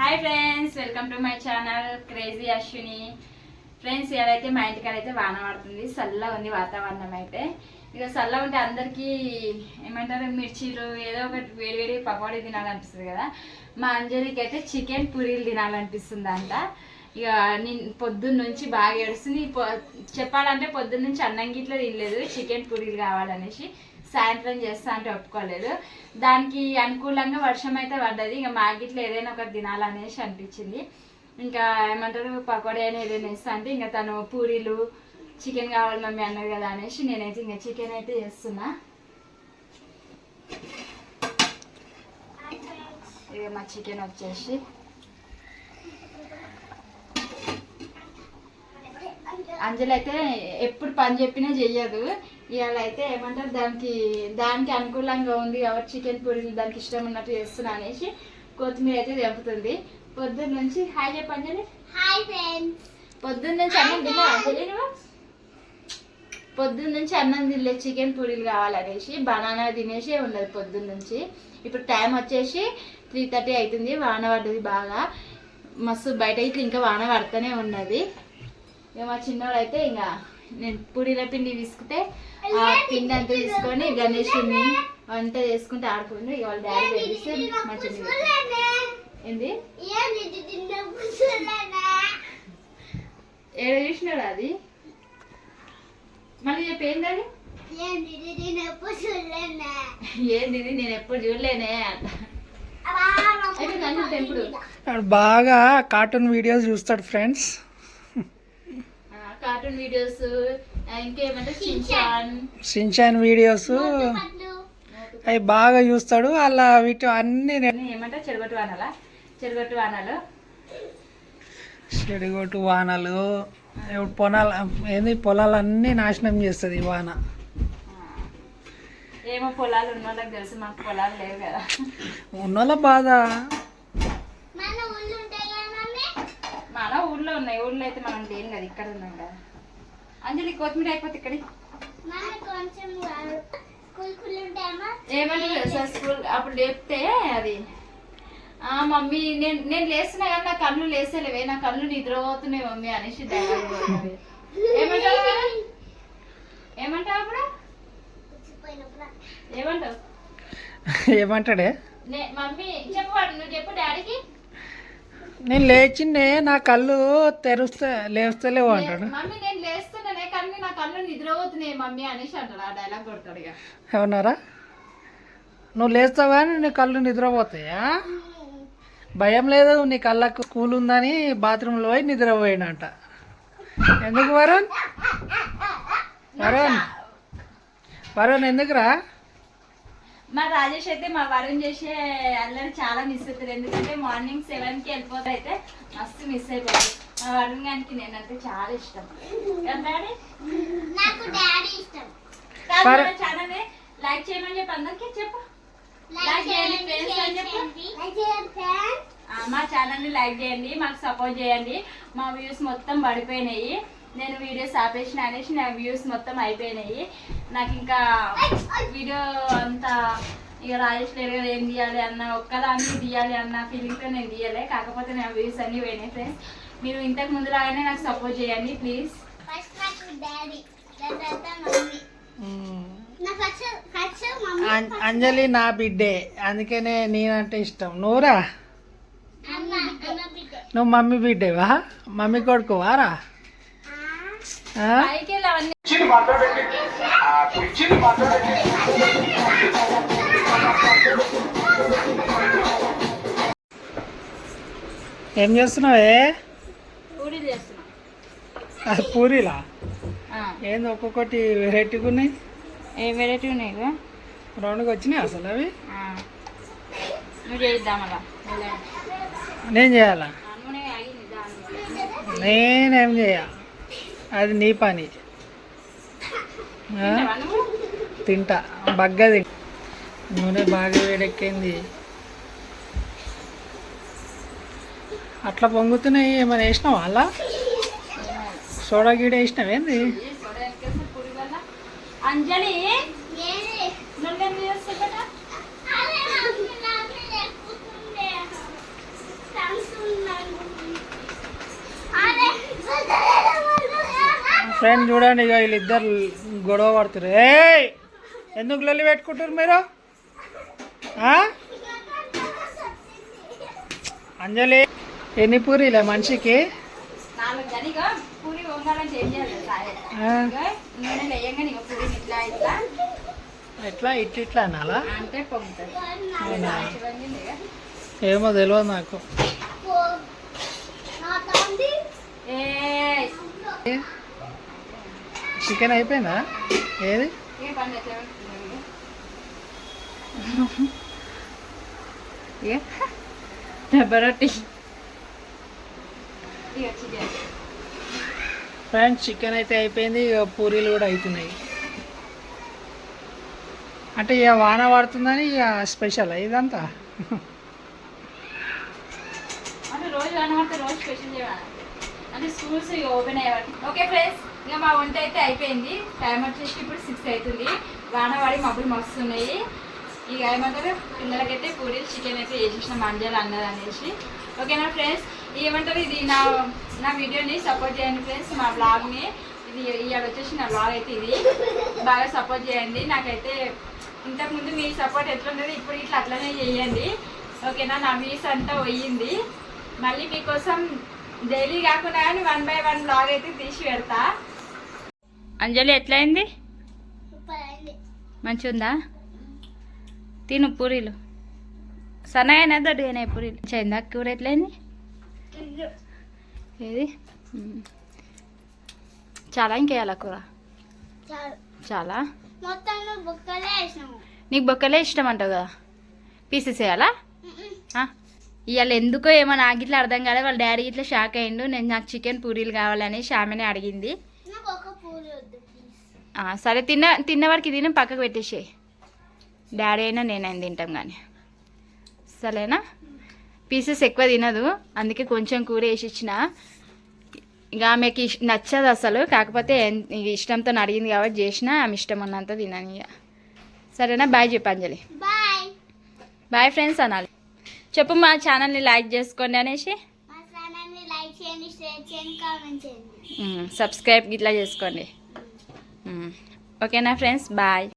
Hi friends welcome to my channel crazy Ashwini friends ఇవాళైతే మా ఇంటికాడ అయితే వాన పడుతుంది చల్లగా ఉంది వాతావరణం అయితే. ఇక చల్లగా ఉంటే అందరికీ ఏమంటారు మిర్చీలు ఏదో ఒకటి వేడివేడి వేడి పకోడీ తినాలనిపిస్తుంది కదా. మా అంజలికి అయితే చికెన్ పూరీలు తినాలనిపిస్తుంది అంట ఇక నేను పొద్దున్న నుంచి బాగా ఏడుస్తుంది. చెప్పాలంటే పొద్దున్న నుంచి అన్నం గిట్ల తినలేదు చికెన్ పూరీలు కావాలనేసి. సాయంత్రం చేస్తా అంటే ఒప్పుకోలేదు. దానికి అనుకూలంగా వర్షం అయితే పడ్డది. ఇంకా మా ఏదైనా ఒకటి తినాలనేసి అనిపించింది. ఇంకా ఏమంటారు? పకోడీ అని ఏదైనా ఇస్తా అంటే ఇంకా తను పూరీలు చికెన్ కావాలి మమ్మీ అన్నది కదా అనేసి నేనైతే ఇంకా చికెన్ అయితే చేస్తున్నా. ఇక మా చికెన్ వచ్చేసి. అంజలి అయితే ఎప్పుడు పని చెప్పినా చెయ్యదు. ఇవాళ అయితే ఏమంటారు దానికి దానికి అనుకూలంగా ఉంది కాబట్టి చికెన్ పూరీలు దానికి ఇష్టం ఉన్నట్టు చేస్తున్నా అనేసి కొత్తిమీర అయితే తెంపుతుంది పొద్దున్న నుంచి హాయ్ చెప్పు అంజలి. Hi friends. పొద్దున్న నుంచి అన్నం తిన్నా పొద్దున్న నుంచి అన్నం తినలే చికెన్ పూరీలు కావాలనేసి బనానా తినేసి ఉన్నది పొద్దున్న నుంచి. ఇప్పుడు టైం వచ్చేసి త్రీ థర్టీ అవుతుంది వాన పడ్డది బాగా. మస్తు బయట ఇట్లా ఇంకా వాన పడుతూనే ఉన్నది. ఇక మా చిన్నోడు అయితే ఇంకా నేను పూరీల పిండి ఆ పిండి అంతా తీసుకొని గణేషుని వంట చేసుకుంటే ఆడుకుంటూ ఇక వాళ్ళ డాడీ పెట్టిస్తే మా చిన్న ఏంది? ఏడ చూసినాడు అది? మళ్ళీ చెప్పి ఏంది అది ఏంది ఇది నేను ఎప్పుడు చూడలేనే అంట. బాగా కార్టూన్ వీడియోస్ చూస్తాడు ఫ్రెండ్స్ కార్టూన్ వీడియోస్ ఇంకేమంటే షిన్చాన్ వీడియోస్. అవి బాగా చూస్తాడు. అలా వీటి అన్ని ఏమంటే చెరుగొట్టు వానాలా? చెరుగొట్టు వానాలు. చెడిగొట్టు వానలు. ఇప్పుడు పొలాలు ఏంది? పొలాలన్నీ నాశనం చేస్తుంది ఈ వాన. ఏమో పొలాలు ఉన్న వాళ్ళకి తెలుసు మాకు పొలాలు లేవు కదా. ఉన్నోళ్ళ బాధ. మన ఊళ్ళు ఉన్నాయి. ఊర్లో అయితే మనం లేం కదా ఇక్కడ ఉన్నాం కదా. అంజలి కొత్తిమీర అయిపోతే ఇక్కడ ఏమంటారు తెలుసా స్కూల్ అప్పుడు లేపితే అది. ఆ మమ్మీ నేను నేను లేస్తున్నా కానీ నా కళ్ళు లేస్తలేవే నా కళ్ళు నిద్రపోతున్నాయి మమ్మీ అనేసి. ఏమంటావు? ఏమంటావు అప్పుడు? ఏమంటావు? ఏమంటాడే? నే మమ్మీ చెప్పు వాడు నువ్వు చెప్పు డాడీకి. నేను లేచిండే నా కళ్ళు తెరుస్తే లేస్తలేవు అంటాడు. మమ్మీ నేను లేస్తున్నానే కానీ నా కళ్ళు నిద్రపోతున్నాయి మమ్మీ అనేసి అంటాడు ఆ డైలాగ్ కొడతాడు ఇక. ఏమన్నారా? నువ్వు లేస్తావు? కానీ నీ కళ్ళు నిద్రపోతాయా? భయం లేదు నీ కళ్ళకు స్కూల్ ఉందని బాత్రూంలో పోయి నిద్రపోయినంట. ఎందుకు వరుణ్? వరుణ్ వరుణ్ ఎందుకురా? మా రాజేష్ అయితే మా వరుణ్ చేసే అల్లరి చాలా మిస్ అవుతారు ఎందుకంటే మార్నింగ్ సెవెన్కి వెళ్ళిపోతే అయితే మస్తు మిస్ అయిపోతుంది. మా వరుణ్ గారికి నేనంటే చాలా ఇష్టం. కదా డాడీ నాకు డాడీ ఇష్టం ఛానల్ లైక్ చేయమని చెప్పి అందరికీ చెప్పు. లైక్ చేయండి ఫ్రెండ్స్ అని చెప్పు. లైక్ చేయండి ఫ్రెండ్స్ ఆ, మా ఛానల్ని లైక్ చేయండి మాకు సపోర్ట్ చేయండి. మా వ్యూస్ మొత్తం పడిపోయినాయి. నేను వీడియోస్ ఆపేసిన అనేసి నా వ్యూస్ మొత్తం అయిపోయినాయి. నాకు ఇంకా వీడియో అంతా ఇక రాజేష్ లేరు కదా ఏం తీయాలి అన్న ఒక్కదాన్ని తీయాలి అన్న ఫీలింగ్తో నేను తీయలే. కాకపోతే నా వ్యూస్ అన్నీ పోయినాయి ఫ్రెండ్స్ మీరు ఇంతకు ముందు రాగానే నాకు సపోర్ట్ చేయండి ప్లీజ్ ఫస్ట్ నాకు డాడీ తర్వాత మమ్మీ. అంజలి నా బిడ్డే. అందుకనే నేనంటే ఇష్టం. నువ్వురా అమ్మ అమ్మ బిడ్డ. నువ్వు మమ్మీ బిడ్డేవా? మమ్మీ కొడుకువారా ఏం చేస్తున్నావే? పూరీలు? ఏంది ఒక్కొక్కటి వెరైటీగా ఉన్నాయి? ఏ వెరైటీ ఉన్నాయి ఇక? రౌండ్గా వచ్చినాయి అసలు అవి? నేను చేయాలా? నూనె ఆగింది దాని నేనేం చేయ అది నీ పని? తింటా. బగ్గది నూనె బాగా వేడెక్కింది. అట్లా పొంగుతున్నాయి ఏమైనా వేసినావా అలా? ಸಡಗಡೆ ಇಷ್ಟ ಏನು? ರೀ ಈ ಸಡಗಡೆ ಅಂಜಲಿ ಏನು ನಮ್ಮನ್ನ ಯೋಚಿಸು ಇಲ್ಲಿ ಇದ್ದರ್ ಗೊಡವ ಬರ್ತರೆ ಏಯ್! ಎನ್ನುಗ್ಲಲ್ಲಿ ವೇಟ್ ಕೊಟ್ಟಿರ್ ಮೇರ? ಅಂಜಲಿ ಎನಿ ಪುರಿಲೆ ಮನ್ಸಿಕ್ಕೆ నాలుగు పూరి వంగాలని చేయాలి నూనె ఇక ఇట్లా ఇట్లా. ఎట్లా? ఇట్లా ఇట్లా అనాలా? అంటే పొంగుతుంది. ఏమో తెలియదు నాకు. చికెన్ అయిపోయిందా? ఏది? ఏ పని ఎట్లా పెట్టుకున్నావు ఇక? ఇక డబ్బా రొట్టి ఇక చికెన్ ఫ్రెండ్స్ చికెన్ అయితే అయిపోయింది ఇక పూరీలు కూడా అవుతున్నాయి అంటే ఇక వాన పడుతుందని ఇక స్పెషల్ ఇదంతా? అంటే రోజు స్కూల్స్ ఓపెన్ ఓకే ఫ్రెండ్స్ ఇక మా వంట అయితే అయిపోయింది. టైం వచ్చేసి ఇప్పుడు సిక్స్ అవుతుంది. వాన పడి మబ్బులు మస్తున్నాయి. ఇక ఏమంటారు పిల్లలకైతే పూరి చికెన్ అయితే వేసేసిన మంజాలు అన్నది అనేసి ఓకేనా ఫ్రెండ్స్ ఏమంటారు? ఇది నా నా వీడియోని సపోర్ట్ చేయండి ఫ్రెండ్స్ మా బ్లాగ్ని ఇది ఇవాళ వచ్చేసి నా బ్లాగ్ అయితే ఇది. బాగా సపోర్ట్ చేయండి. నాకైతే ఇంతకుముందు మీ సపోర్ట్ ఎట్లున్నది ఇప్పుడు ఇట్లా అట్లనే చేయండి. ఓకేనా? నా వ్యూస్ అంతా పోయింది. మళ్ళీ మీకోసం డైలీ కాకుండా కానీ వన్ బై వన్ బ్లాగ్ అయితే తీసి పెడతా. అంజలి ఎట్లయింది? మంచిగా ఉందా తిను పూరీలు. సన్నగానే దొడ్డుగానే పూరీలు. చైందా కూర ఎట్లయింది? ఏది. చాలా ఇంకేయాల కూర? చాలు. నీకు బొక్కలే ఇష్టం అంటావు కదా? పీసెస్ వేయాలా? ఇవాళ ఎందుకో ఏమో నాకు ఇట్లా అర్థం కాలేదు వాళ్ళ డాడీ ఇట్లా షాక్ అయ్యిండు నేను నాకు చికెన్ పూరీలు కావాలని షామని అడిగింది. సరే తిన్న తిన్న వరకు తిని పక్కకు పెట్టేసే డాడీ అయినా నేనైనా తింటాం కానీ సరేనా? పీసెస్ ఎక్కువ తినదు. అందుకే కొంచెం కూర వేసి ఇచ్చిన. ఇక ఆమెకి ఇష్- నచ్చదు అసలు. కాకపోతే ఇష్టంతో అడిగింది కాబట్టి చేసిన ఆమె ఇష్టం ఉన్నంత తినని ఇక. సరేనా? బాయ్ చెప్పు అంజలి. బాయ్. బాయ్ ఫ్రెండ్స్ అనాలి. చెప్పు మా ఛానల్ని లైక్ చేసుకోండి అనేసి. సబ్స్క్రైబ్ ఇట్లా చేసుకోండి. ఓకేనా ఫ్రెండ్స్? బాయ్.